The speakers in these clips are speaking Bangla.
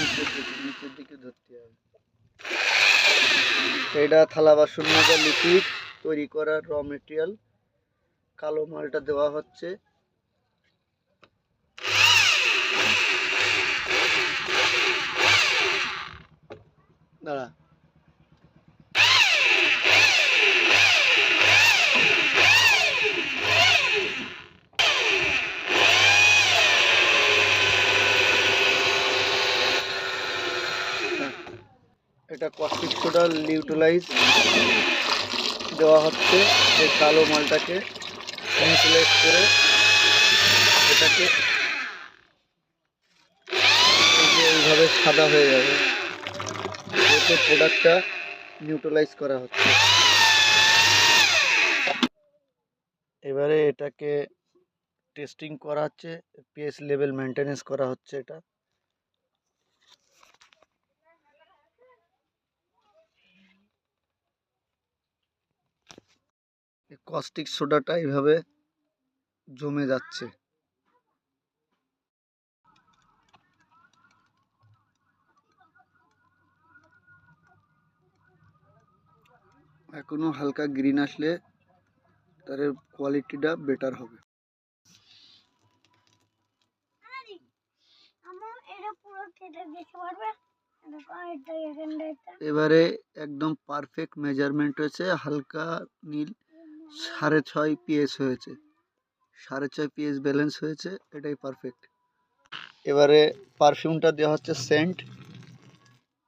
নিচের দিকে ধরতে হবে। এটা থালা বাসন মাজা লিকুইড তৈরি করার র মেটেরিয়াল। কালো মালটা দেওয়া হচ্ছে। দাঁড়া। এটা কস্টিক সোডা নিউট্রালাইজ দেওয়া হচ্ছে এই কালো মালটাকে নিউট্রালাইজ করে এটাকে এইভাবে সাদা হয়ে যাবে। এতে প্রোডাক্টটা নিউট্রালাইজ করা হচ্ছে। এবারে এটাকে টেস্টিং করা হচ্ছে পিএস লেভেল মেনটেনেন্স করা হচ্ছে এটা। কস্টিক সোডাটা এইভাবে জমে যাচ্ছে। এখনও হালকা গ্রিন আসলে তার কোয়ালিটিটা বেটার হবে। এবারে একদম পারফেক্ট মেজারমেন্ট হয়েছে, হালকা নীল সাড়ে ছয় পিএস হয়েছে। সাড়ে ছয় পিএস ব্যালেন্স হয়েছে, এটাই পারফেক্ট এবারে পারফিউমটা দেওয়া হচ্ছে সেন্ট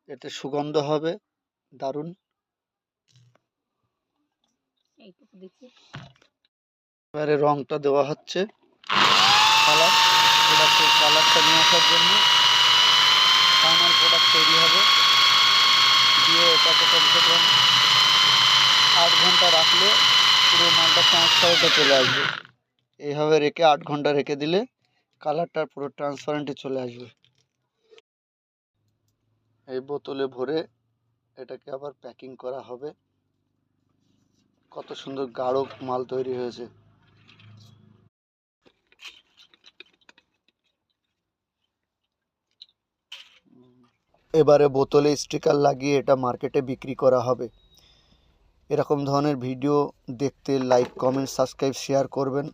এতে সুগন্ধ হবে, দারুণ। এবারে রংটা দেওয়া হচ্ছে। কালার প্রোডাক্টের কালারটা নিয়ে আসার জন্য ফাইনাল প্রোডাক্ট তৈরি হবে। দিয়ে এটাকে কমসে কম আট ঘণ্টা রাখলে পুরো মালটা ট্রান্সপারেন্টে চলে আসবে। এইভাবে রেখে আট ঘণ্টা রেখে দিলে কালারটা পুরো ট্রান্সপারেন্টে চলে আসবে। এই বোতলে ভরে এটাকে আবার প্যাকিং করা হবে। কত সুন্দর গাঢ় মাল তৈরি হয়েছে। এবারে বোতলে স্টিকার লাগিয়ে এটা মার্কেটে বিক্রি করা হবে। এরকম ধরনের ভিডিও দেখতে লাইক কমেন্ট সাবস্ক্রাইব শেয়ার করবেন।